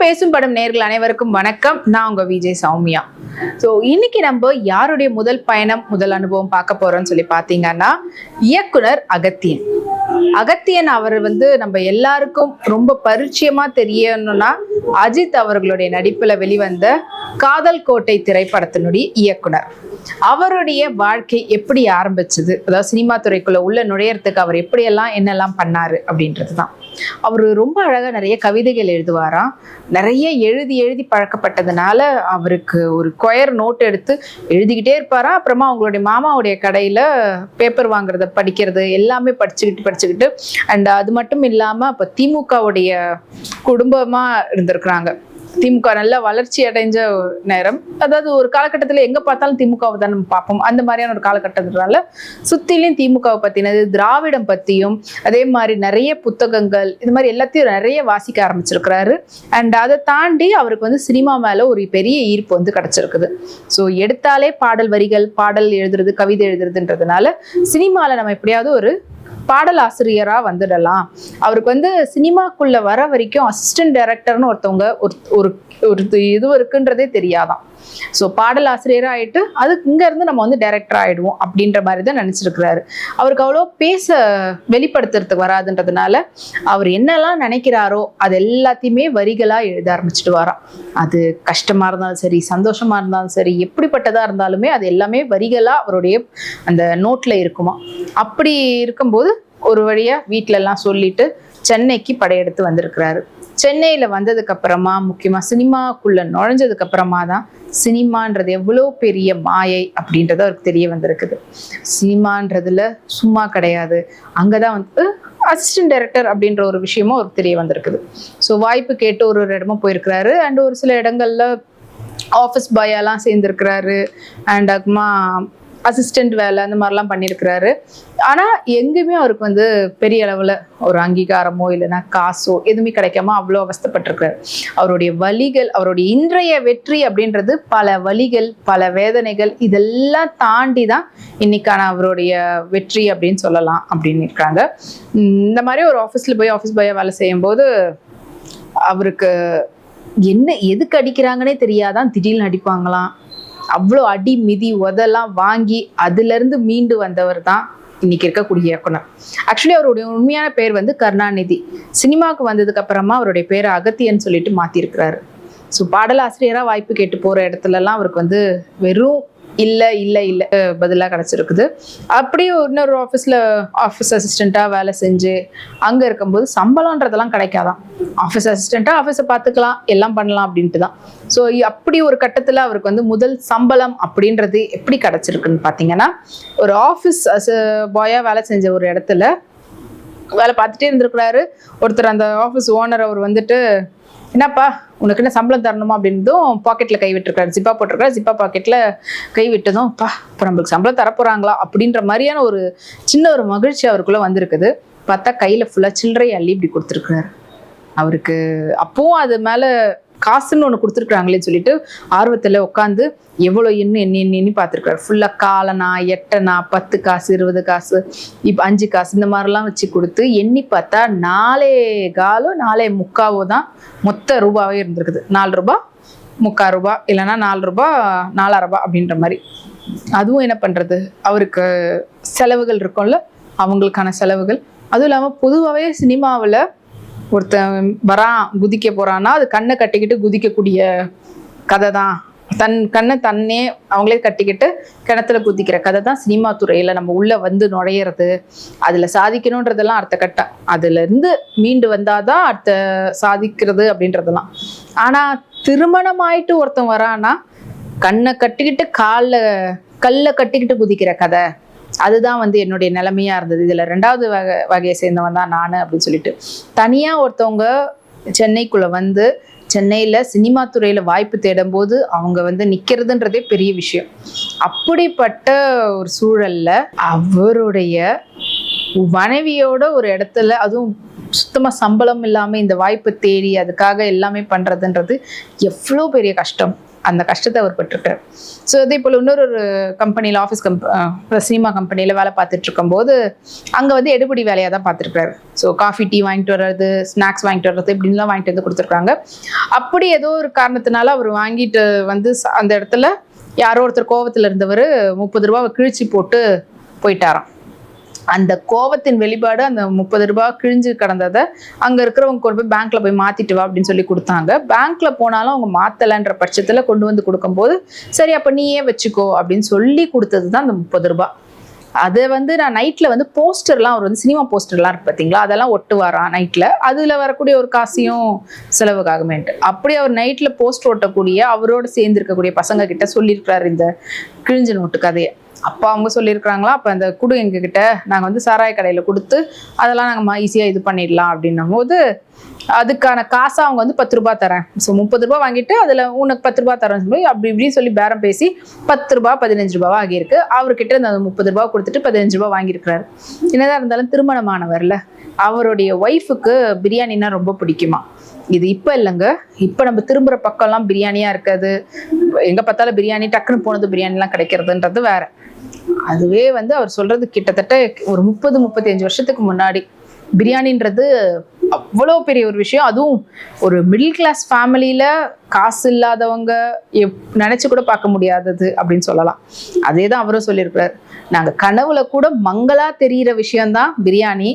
பேசும் படம் நேர்கள் அனைவருக்கும் வணக்கம். நான் உங்க விஜய் சௌமியா. ஸோ இன்னைக்கு நம்ம யாருடைய முதல் பயணம் முதல் அனுபவம் பார்க்க போறோம்னு சொல்லி பார்த்தீங்கன்னா இயக்குனர் அகத்தியன். அகத்தியன் அவர் வந்து நம்ம எல்லாருக்கும் ரொம்ப பரிச்சயமா தெரியணும்னா அஜித் அவர்களுடைய நடிப்புல வெளிவந்த காதல் கோட்டை திரைப்படத்தினுடைய இயக்குனர். அவருடைய வாழ்க்கை எப்படி ஆரம்பிச்சது? அதாவது சினிமா துறைக்குள்ள உள்ள நுழையறதுக்கு அவர் எப்படியெல்லாம் என்னெல்லாம் பண்ணாரு அப்படின்றது தான் அவர் ரொம்ப அழகாக நிறைய கவிதைகள் எழுதுவாராம். நிறைய எழுதி எழுதி பழக்கப்பட்டதுனால அவருக்கு ஒரு கொயர் நோட் எடுத்து எழுதிக்கிட்டே இருப்பாரா அப்புறமா அவங்களுடைய மாமாவுடைய கடையில் பேப்பர் வாங்குறத படிக்கிறது எல்லாமே படிச்சுக்கிட்டு படிச்சுக்கிட்டு அண்ட் அது மட்டும் இல்லாமல் அப்போ திமுகவுடைய குடும்பமாக இருந்திருக்கிறாங்க. திமுக நல்ல வளர்ச்சி அடைஞ்ச நேரம். அதாவது ஒரு காலகட்டத்தில் எங்கே பார்த்தாலும் திமுகவை தான் நம்ம பார்ப்போம். அந்த மாதிரியான ஒரு காலகட்டத்தினால சுத்திலையும் திமுகவை பற்றினது திராவிடம் பற்றியும் அதே மாதிரி நிறைய புத்தகங்கள் இது மாதிரி எல்லாத்தையும் நிறைய வாசிக்க ஆரம்பிச்சிருக்கிறாரு. அண்ட் அதை தாண்டி அவருக்கு வந்து சினிமா மேலே ஒரு பெரிய ஈர்ப்பு வந்து கிடைச்சிருக்குது. ஸோ எடுத்தாலே பாடல் வரிகள் பாடல் எழுதுறது கவிதை எழுதுறதுன்றதுனால சினிமாவில் நம்ம எப்படியாவது ஒரு பாடல் ஆசிரியரா வந்துடலாம். அவருக்கு வந்து சினிமாக்குள்ள வர வரைக்கும் அசிஸ்டன்ட் டைரக்டர்னு ஒருத்தவங்க ஒரு ஒரு ஒரு இது இருக்குன்றதே தெரியாதான். ஸோ பாடல் ஆசிரியராக ஆயிட்டு அதுக்கு இங்கேருந்து நம்ம வந்து டைரக்டர் ஆகிடுவோம் அப்படின்ற மாதிரி தான் நினச்சிருக்கிறாரு. அவருக்கு அவ்வளோ பேச வெளிப்படுத்துறதுக்கு வராதுன்றதுனால அவர் என்னெல்லாம் நினைக்கிறாரோ அது எல்லாத்தையுமே வரிகளாக எழுத ஆரம்பிச்சுட்டு வரான். அது கஷ்டமாக இருந்தாலும் சரி சந்தோஷமாக இருந்தாலும் சரி எப்படிப்பட்டதாக இருந்தாலுமே அது எல்லாமே வரிகளாக அவருடைய அந்த நோட்டில் இருக்குமா. அப்படி இருக்கும்போது ஒரு வழியாக வீட்டிலலாம் சொல்லிட்டு சென்னைக்கு படையெடுத்து வந்திருக்கிறாரு. சென்னையில் வந்ததுக்கு அப்புறமா முக்கியமா சினிமாக்குள்ள நுழைஞ்சதுக்கு அப்புறமா தான் சினிமான்றது எவ்வளோ பெரிய மாயை அப்படின்றது அவருக்கு தெரிய வந்திருக்குது. சினிமான்றதுல சும்மா கிடையாது. அங்கே தான் வந்து அசிஸ்டன்ட் டைரக்டர் அப்படின்ற ஒரு விஷயமும் அவருக்கு தெரிய வந்திருக்குது. ஸோ வாய்ப்பு கேட்டு ஒரு ஒரு இடமா போயிருக்கிறாரு. அண்ட் ஒரு சில இடங்கள்ல ஆஃபீஸ் பாயாலாம் சேர்ந்துருக்கிறாரு. அண்ட் அப்புறமா அசிஸ்டன்ட் வேலை அந்த மாதிரிலாம் பண்ணியிருக்கிறாரு. ஆனால் எங்கேயுமே அவருக்கு வந்து பெரிய அளவில் ஒரு அங்கீகாரமோ இல்லைன்னா காசோ எதுவுமே கிடைக்காம அவ்வளோ அவஸ்தப்பட்டிருக்கிறார். அவருடைய வழிகள் அவருடைய இன்றைய வெற்றி அப்படின்றது பல வழிகள் பல வேதனைகள் இதெல்லாம் தாண்டி தான் இன்னைக்கான அவருடைய வெற்றி அப்படின்னு சொல்லலாம் அப்படின்னு இருக்காங்க. இந்த மாதிரி ஒரு ஆஃபீஸில் போய் ஆஃபீஸ் பாயாக வேலை செய்யும்போது அவருக்கு என்ன எதுக்கு அடிக்கிறாங்கன்னே தெரியாதான் திடீர்னு அடிப்பாங்களாம். அவ்வளோ அடி மிதி உதெல்லாம் வாங்கி அதுலேருந்து மீண்டு வந்தவர் தான் இன்னைக்கு இருக்கக்கூடிய இயக்குனர். ஆக்சுவலி அவருடைய உண்மையான பேர் வந்து கருணாநிதி. சினிமாவுக்கு வந்ததுக்கு அப்புறமா அவருடைய பேரை அகத்தியன்னு சொல்லிட்டு மாத்திருக்கிறாரு. ஸோ பாடலாசிரியராக வாய்ப்பு கேட்டு போகிற இடத்துலலாம் அவருக்கு வந்து வெறும் இல்லை இல்லை இல்லை பதிலாக கிடச்சிருக்குது. அப்படியே இன்னொரு ஆஃபீஸில் ஆஃபீஸ் அசிஸ்டண்ட்டாக வேலை செஞ்சு அங்கே இருக்கும்போது சம்பளன்றதெல்லாம் கிடைக்காதான். ஆஃபீஸ் அசிஸ்டண்ட்டாக ஆஃபீஸை பார்த்துக்கலாம் எல்லாம் பண்ணலாம் அப்படின்ட்டு தான். ஸோ அப்படி ஒரு கட்டத்தில் அவருக்கு வந்து முதல் சம்பளம் அப்படின்றது எப்படி கிடச்சிருக்குன்னு பார்த்தீங்கன்னா ஒரு ஆஃபீஸ் பாயாக வேலை செஞ்ச ஒரு இடத்துல வேலை பார்த்துட்டே இருந்திருக்கிறாரு. ஒருத்தர் அந்த ஆஃபீஸ் ஓனர் அவர் வந்துட்டு என்னப்பா உனக்கு என்ன சம்பளம் தரணுமா அப்படின்றதும் பாக்கெட்டில் கை விட்டுருக்காரு. ஜிப்பா போட்டிருக்காரு ஜிப்பா பாக்கெட்டில் கை விட்டதும் பா இப்போ நம்மளுக்கு சம்பளம் தரப்போகிறாங்களா அப்படின்ற மாதிரியான ஒரு சின்ன ஒரு மகிழ்ச்சி அவருக்குள்ளே வந்திருக்குது. பார்த்தா கையில் ஃபுல்லாக சில்லறை அள்ளி இப்படி கொடுத்துருக்குறாரு. அவருக்கு அப்பவும் அது மேலே காசுன்னு ஒன்று கொடுத்துருக்குறாங்களேன்னு சொல்லிட்டு ஆர்வத்தில் உட்காந்து எவ்வளோ இன்னும் எண்ணி எண்ணி பார்த்துருக்காரு ஃபுல்லாக காலனா எட்டனா பத்து காசு இருபது காசு இப்போ அஞ்சு காசு இந்த மாதிரிலாம் வச்சு கொடுத்து எண்ணி பார்த்தா நாலே காலோ நாலே முக்காவோ தான் மொத்த ரூபாவே இருந்திருக்குது. நாலு ரூபா முக்கால் ரூபா இல்லைன்னா நாலு ரூபா நாலாயிரம் ரூபா அப்படின்ற மாதிரி. அதுவும் என்ன பண்ணுறது அவருக்கு செலவுகள் இருக்கும்ல அவங்களுக்கான செலவுகள். அதுவும் இல்லாமல் பொதுவாகவே சினிமாவில் ஒருத்தன் வரான் குதிக்க போறான்னா அது கண்ணை கட்டிக்கிட்டு குதிக்கக்கூடிய கதை தான் தன் கண்ணை தன்னே அவங்களே கட்டிக்கிட்டு கிணத்துல குதிக்கிற கதை தான் சினிமா துறையில நம்ம உள்ள வந்து நுழையிறது. அதுல சாதிக்கணுன்றதெல்லாம் அடுத்த கட்டம். அதுல இருந்து மீண்டு வந்தாதான் அடுத்த சாதிக்கிறது அப்படின்றதெல்லாம். ஆனா திருமணம் ஆயிட்டு ஒருத்தன் வரான்னா கண்ணை கட்டிக்கிட்டு காலில் கல்லை கட்டிக்கிட்டு குதிக்கிற கதை. அதுதான் வந்து என்னுடைய நிலைமையா இருந்தது. இதுல ரெண்டாவது வகை வகையை சேர்ந்தவன் தான் நான் அப்படின்னு சொல்லிட்டு. தனியா ஒருத்தவங்க சென்னைக்குள்ள வந்து சென்னையில சினிமா துறையில வாய்ப்பு தேடும் போது அவங்க வந்து நிக்கிறதுன்றதே பெரிய விஷயம். அப்படிப்பட்ட ஒரு சூழல்ல அவருடைய மனைவியோட ஒரு இடத்துல அதுவும் சுத்தமா சம்பளம் இல்லாம இந்த வாய்ப்பு தேடி அதுக்காக எல்லாமே பண்றதுன்றது எவ்வளோ பெரிய கஷ்டம். அந்த கஷ்டத்தை அவர் பட்டிருக்காரு. ஸோ அதே போல் இன்னொரு ஒரு கம்பெனியில் ஆஃபீஸ் கம்ப் சினிமா கம்பெனியில் வேலை பார்த்துட்டு இருக்கும்போது அங்கே வந்து எடுபடி வேலையாக தான் பார்த்துருக்காரு ஸோ காஃபி டீ வாங்கிட்டு வர்றது ஸ்நாக்ஸ் வாங்கிட்டு வர்றது இப்படின்லாம் வாங்கிட்டு வந்து கொடுத்துருக்காங்க. அப்படி ஏதோ ஒரு காரணத்தினால அவர் வாங்கிட்டு வந்து அந்த இடத்துல யாரோ ஒருத்தர் கோவத்தில் இருந்தவர் முப்பது ரூபாவை கிழிச்சு போட்டு போயிட்டாராம். அந்த கோவத்தின் வெளிப்பாடு அந்த முப்பது ரூபாய் கிழிஞ்சு கிடந்ததை அங்கே இருக்கிறவங்க கொண்டு போய் பேங்க்கில் போய் மாற்றிட்டு வா அப்படின்னு சொல்லி கொடுத்தாங்க. பேங்க்கில் போனாலும் அவங்க மாற்றலைன்ற பட்சத்தில் கொண்டு வந்து கொடுக்கும்போது சரி அப்போ நீயே வச்சுக்கோ அப்படின்னு சொல்லி கொடுத்தது தான் அந்த முப்பது ரூபாய். அதை வந்து நான் நைட்டில் வந்து போஸ்டர்லாம் அவர் வந்து சினிமா போஸ்டர்லாம் இருக்கு பார்த்தீங்களா அதெல்லாம் ஒட்டுவாராம் நைட்டில் அதில் வரக்கூடிய ஒரு காசையும் செலவுக்காகுமேன்ட்டு அப்படி அவர் நைட்டில் போஸ்ட் ஓட்டக்கூடிய அவரோட சேர்ந்து இருக்கக்கூடிய பசங்க கிட்ட சொல்லியிருக்கிறார் இந்த கிழிஞ்ச நோட்டு கதையை. அப்பா அவங்க சொல்லியிருக்கிறாங்களா அப்போ அந்த குடு எங்ககிட்ட நாங்கள் வந்து சாராய கடையில் கொடுத்து அதெல்லாம் நாங்கள் ஈஸியாக இது பண்ணிடலாம் அப்படின்னும் போது அதுக்கான காசை அவங்க வந்து பத்து ரூபா தரேன். ஸோ முப்பது ரூபா வாங்கிட்டு அதில் உனக்கு பத்து ரூபா தரேன் சொல்லி அப்படி இப்படின்னு சொல்லி பேரம் பேசி பத்து ரூபா பதினஞ்சு ரூபாவா ஆகியிருக்கு அவர்கிட்ட இந்த அந்த முப்பது ரூபா கொடுத்துட்டு பதினஞ்சு ரூபா வாங்கியிருக்கிறாரு. என்னதான் இருந்தாலும் திருமணமானவர்ல அவருடைய ஒய்ஃபுக்கு பிரியாணின்னா ரொம்ப பிடிக்குமா? இது இப்போ இல்லைங்க. இப்போ நம்ம திரும்புகிற பக்கம்லாம் பிரியாணியாக இருக்காது. எங்கே பார்த்தாலும் பிரியாணி டக்குன்னு போனது பிரியாணிலாம் கிடைக்கிறதுன்றது வேற. அதுவே வந்து அவர் சொல்கிறது கிட்டத்தட்ட ஒரு முப்பது முப்பத்தஞ்சு வருஷத்துக்கு முன்னாடி. பிரியாணின்றது அவ்வளோ பெரிய ஒரு விஷயம். அதுவும் ஒரு மிடில் கிளாஸ் ஃபேமிலியில் காசு இல்லாதவங்க எப் நினச்சி கூட பார்க்க முடியாதது அப்படின்னு சொல்லலாம். அதே தான் அவரும் சொல்லியிருக்கிறார். நாங்கள் கனவுல கூட மங்களாக தெரிகிற விஷயந்தான் பிரியாணி.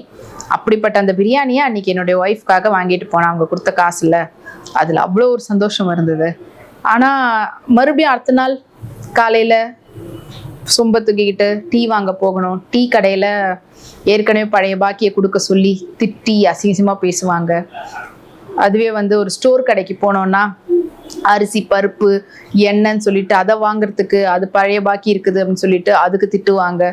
அப்படிப்பட்ட அந்த பிரியாணியை அன்றைக்கி என்னுடைய ஒய்ஃப்காக வாங்கிட்டு போனேன் அவங்க கொடுத்த காசுல அதில் அவ்வளோ ஒரு சந்தோஷம் இருந்தது. ஆனால் மறுபடியும் அடுத்த நாள் காலையில் சொம்ப தூக்கிக்கிட்டு டீ வாங்க போகணும். டீ கடையில் ஏற்கனவே பழைய பாக்கியை கொடுக்க சொல்லி திட்டி அசிங்கசியமாக பேசுவாங்க. அதுவே வந்து ஒரு ஸ்டோர் கடைக்கு போனோன்னா அரிசி பருப்பு எண்ணெய்ன்னு சொல்லிட்டு அதை வாங்குறதுக்கு அது பழைய பாக்கி இருக்குது அப்படின்னு சொல்லிட்டு அதுக்கு திட்டுவாங்க.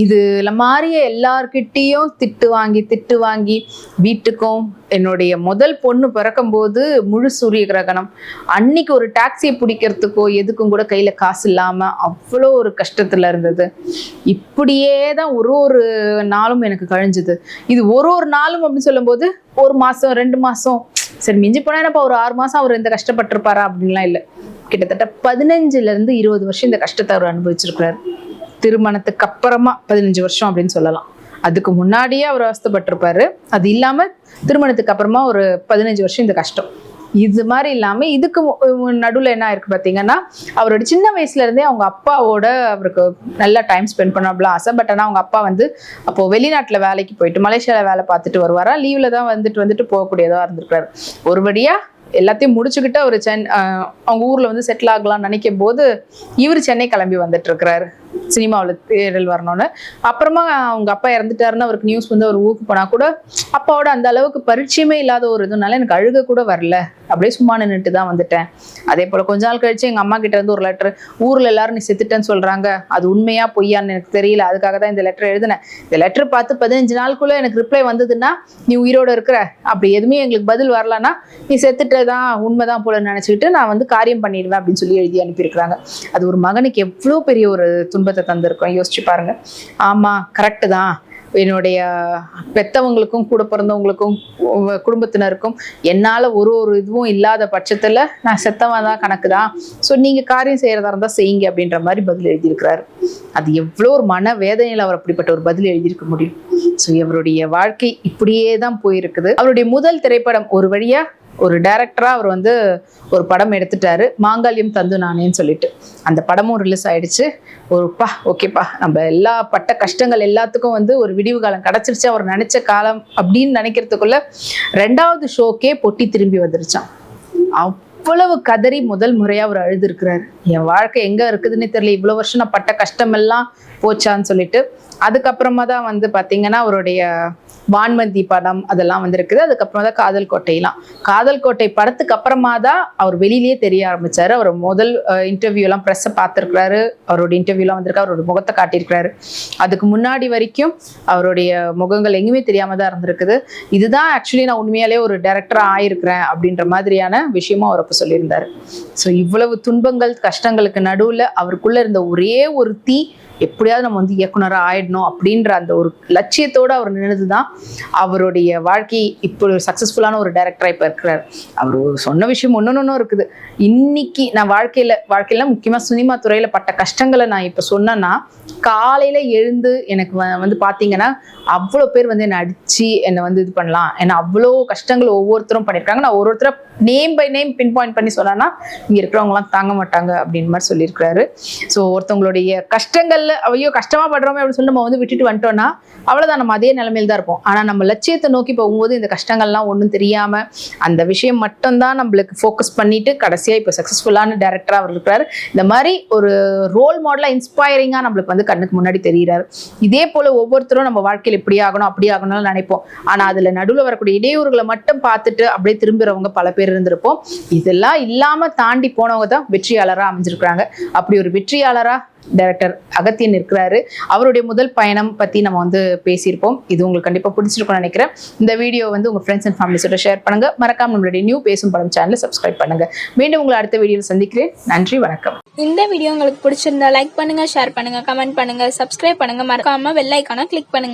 இதுல மாதிரியே எல்லார்கிட்டேயும் திட்டு வாங்கி திட்டு வாங்கி வீட்டுக்கும் என்னுடைய முதல் பொண்ணு பிறக்கும்போது முழு சூரிய கிரகணம் அன்னைக்கு ஒரு டாக்ஸியை பிடிக்கிறதுக்கோ எதுக்கும் கூட கையில் காசு இல்லாமல் அவ்வளோ ஒரு கஷ்டத்தில் இருந்தது. இப்படியே தான் ஒரு ஒரு நாளும் எனக்கு கழிஞ்சுது. இது ஒரு ஒரு நாளும் அப்படின்னு சொல்லும்போது ஒரு மாதம் ரெண்டு மாதம் சரி மிஞ்சி போனால் என்னப்பா ஒரு ஆறு மாதம் அவர் இந்த கஷ்டப்பட்டிருப்பாரா அப்படின்லாம் இல்லை. கிட்டத்தட்ட பதினஞ்சுலேருந்து இருபது வருஷம் இந்த கஷ்டத்தை அவர் அனுபவிச்சிருக்கிறார். திருமணத்துக்கு அப்புறமா பதினஞ்சு வருஷம் அப்படின்னு சொல்லலாம். அதுக்கு முன்னாடியே அவர் அவஸ்தப்பட்டிருப்பாரு. அது இல்லாமல் திருமணத்துக்கு அப்புறமா ஒரு பதினஞ்சு வருஷம் இந்த கஷ்டம். இது மாதிரி இல்லாமல் இதுக்கு நடுவில் என்ன இருக்கு பார்த்தீங்கன்னா அவரோட சின்ன வயசுல இருந்தே அவங்க அப்பாவோட அவருக்கு நல்லா டைம் ஸ்பெண்ட் பண்ண ஆசை. பட் ஆனால் அவங்க அப்பா வந்து அப்போ வெளிநாட்டில் வேலைக்கு போயிட்டு மலேசியாவில் வேலை பார்த்துட்டு வருவாரா? லீவ்ல தான் வந்துட்டு வந்துட்டு போகக்கூடியதாக இருந்திருக்காரு ஒருபடியா எல்லாத்தையும் முடிச்சுக்கிட்டு அவர் சென் அவங்க ஊர்ல வந்து செட்டில் ஆகலாம்னு நினைக்கும் போது இவர் சென்னை கிளம்பி வந்துட்டு இருக்கிறாரு. சினிமாவில் தேடல் வரணும்னு. அப்புறமா அவங்க அப்பா இறந்துட்டாருன்னு அவருக்கு நியூஸ் வந்து அவர் ஊக்கு போனால் கூட அப்பாவோட அந்த அளவுக்கு பரிச்சயமே இல்லாத ஒரு இதுனால எனக்கு அழுக கூட வரல. அப்படியே சும்மா நின்றுட்டு தான் வந்துட்டேன். அதே போல் கொஞ்ச நாள் கழிச்சு எங்கள் அம்மா கிட்ட இருந்து ஒரு லெட்டர் ஊரில் எல்லாரும் நீ செத்துட்டேன்னு சொல்கிறாங்க அது உண்மையா பொய்யான்னு எனக்கு தெரியல. அதுக்காக தான் இந்த லெட்டர் எழுதினேன். இந்த லெட்டர் பார்த்து பதினஞ்சு நாளுக்குள்ளே எனக்கு ரிப்ளை வந்ததுன்னா நீ உயிரோட இருக்கிற. அப்படி எதுவுமே எங்களுக்கு பதில் வரலன்னா நீ செத்துட்டதான் உண்மைதான் போல நினச்சிக்கிட்டு நான் வந்து காரியம் பண்ணிடுவேன் அப்படின்னு சொல்லி எழுதி அனுப்பியிருக்கிறாங்க. அது ஒரு மகனுக்கு எவ்வளோ பெரிய ஒரு துன்பத்தை தந்திருக்கோம். யோசிச்சு பாருங்க. ஆமாம் கரெக்டு தான். என்னுடைய பெத்தவங்களுக்கும் கூட பிறந்தவங்களுக்கும் குடும்பத்தினருக்கும் என்னால் ஒரு ஒரு இதுவும் இல்லாத பட்சத்தில் நான் செத்தவன் தான் கணக்கு தான். ஸோ நீங்கள் காரியம் செய்கிறதா இருந்தால் செய்யுங்க அப்படின்ற மாதிரி பதில் எழுதியிருக்கிறாரு. அது எவ்வளோ ஒரு மன வேதனையில் அவர் அப்படிப்பட்ட ஒரு பதில் எழுதியிருக்க முடியும். ஸோ இவருடைய வாழ்க்கை இப்படியே தான் போயிருக்குது. அவருடைய முதல் திரைப்படம் ஒரு வழியா ஒரு டைரக்டரா அவர் வந்து ஒரு படம் எடுத்துட்டாரு. மாங்கால்யம் தந்து நானேன்னு சொல்லிட்டு. அந்த படமும் ரிலீஸ் ஆயிடுச்சு. ஒரு பா ஓகேப்பா நம்ம எல்லா பட்ட கஷ்டங்கள் எல்லாத்துக்கும் வந்து ஒரு விடிவு காலம் கிடைச்சிருச்சு. அவர் நினைச்ச காலம் அப்படின்னு நினைக்கிறதுக்குள்ள ரெண்டாவது ஷோக்கே பொட்டி திரும்பி வந்துருச்சான் அவ்வளவு கதறி முதல் முறையா அவர் அழுதுருக்கிறாரு. என் வாழ்க்கை எங்க இருக்குதுன்னே தெரியல. இவ்வளவு வருஷம் நான் பட்ட கஷ்டமெல்லாம் போச்சான்னு சொல்லிட்டு அதுக்கப்புறமா தான் வந்து பாத்தீங்கன்னா அவருடைய வான்வந்தி படம் அதெல்லாம் வந்திருக்குது. அதுக்கப்புறம் தான் காதல் கோட்டையெல்லாம் காதல் கோட்டை படத்துக்கு அப்புறமா தான் அவர் வெளியிலேயே தெரிய ஆரம்பிச்சார். அவர் முதல் இன்டர்வியூலாம் ப்ரெஸ்ஸை பார்த்துருக்கிறாரு. அவரோட இன்டர்வியூலாம் வந்திருக்காரு. அவரோட முகத்தை காட்டியிருக்கிறாரு. அதுக்கு முன்னாடி வரைக்கும் அவருடைய முகங்கள் எங்கேயுமே தெரியாம தான் இருந்திருக்குது. இதுதான் ஆக்சுவலி நான் உண்மையாலே ஒரு டேரக்டராக ஆயிருக்கிறேன் அப்படின்ற மாதிரியான விஷயமும் அவர் அப்போ சொல்லியிருந்தார். ஸோ இவ்வளவு துன்பங்கள் கஷ்டங்களுக்கு நடுவில் அவருக்குள்ளே இருந்த ஒரே ஒரு தீ எப்படியாவது நம்ம வந்து இயக்குனராக ஆயிடணும் அப்படின்ற அந்த ஒரு லட்சியத்தோடு அவர் நின்றுது தான் அவருடைய வாழ்க்கை இப்போ சக்ஸஸ்ஃபுல்லான ஒரு டேரக்டராக இப்போ இருக்கிறார். அவர் சொன்ன விஷயம் ஒன்று ஒன்றும் இருக்குது. இன்னைக்கு நான் வாழ்க்கையில் வாழ்க்கையில முக்கியமாக சினிமா துறையில் பட்ட கஷ்டங்களை நான் இப்போ சொன்னேன்னா காலையில் எழுந்து எனக்கு வ- வந்து பார்த்தீங்கன்னா அவ்வளோ பேர் வந்து என்னை அடித்து என்னை வந்து இது பண்ணலாம். ஏன்னா அவ்வளோ கஷ்டங்கள் ஒவ்வொருத்தரும் பண்ணியிருக்காங்க. நான் ஒரு ஒருத்தரை name by name pin point பண்ணி சொன்னேன்னா இங்கே இருக்கிறவங்களாம் தாங்க மாட்டாங்க அப்படின்னு மாதிரி சொல்லியிருக்கிறாரு. ஸோ ஒருத்தவங்களுடைய கஷ்டங்கள் சூழல்ல ஐயோ கஷ்டமா படுறோமே அப்படின்னு சொல்லி நம்ம வந்து விட்டுட்டு வந்துட்டோம்னா அவ்வளோதான் நம்ம அதே நிலைமையில தான் இருப்போம். ஆனால் நம்ம லட்சியத்தை நோக்கி போகும்போது இந்த கஷ்டங்கள்லாம் ஒன்றும் தெரியாம அந்த விஷயம் மட்டும்தான் நம்மளுக்கு ஃபோக்கஸ் பண்ணிட்டு கடைசியா இப்போ சக்ஸஸ்ஃபுல்லான டேரக்டரா அவர் இருக்கிறாரு. இந்த மாதிரி ஒரு ரோல் மாடலா இன்ஸ்பைரிங்கா நம்மளுக்கு வந்து கண்ணுக்கு முன்னாடி தெரியுறாரு. இதே போல ஒவ்வொருத்தரும் நம்ம வாழ்க்கையில் இப்படி ஆகணும் அப்படி ஆகணும்னு நினைப்போம். ஆனா அதுல நடுவில் வரக்கூடிய இடையூறுகளை மட்டும் பார்த்துட்டு அப்படியே திரும்புறவங்க பல பேர் இருந்திருப்போம். இதெல்லாம் இல்லாம தாண்டி போனவங்க தான் வெற்றியாளராக அமைஞ்சிருக்கிறாங்க. அப்படி ஒரு வெற்றியாளராக டைரக்டர் அகத்தியன் இருக்கிறாரு அவருடைய முதல் பயணம் பத்தி நம்ம வந்து பேசியிருப்போம். இது உங்களுக்கு கண்டிப்பா பிடிச்சிருக்கும்னு நினைக்கிறேன். இந்த வீடியோ வந்து உங்க ஃப்ரெண்ட்ஸ் அண்ட் ஃபேமிலிஸோட ஷேர் பண்ணுங்க. மறக்காம நம்மளுடைய நியூ பேசும் படம் சேனலை சப்ஸ்கிரைப் பண்ணுங்க. மீண்டும் உங்களை அடுத்த வீடியோவில் சந்திக்கிறேன். நன்றி வணக்கம். இந்த வீடியோ உங்களுக்கு பிடிச்சிருந்தா லைக் பண்ணுங்க ஷேர் பண்ணுங்க கமெண்ட் பண்ணுங்க சப்ஸ்கிரைப் பண்ணுங்க. மறக்காம வெள்ளைக்கான கிளிக் பண்ணுங்க.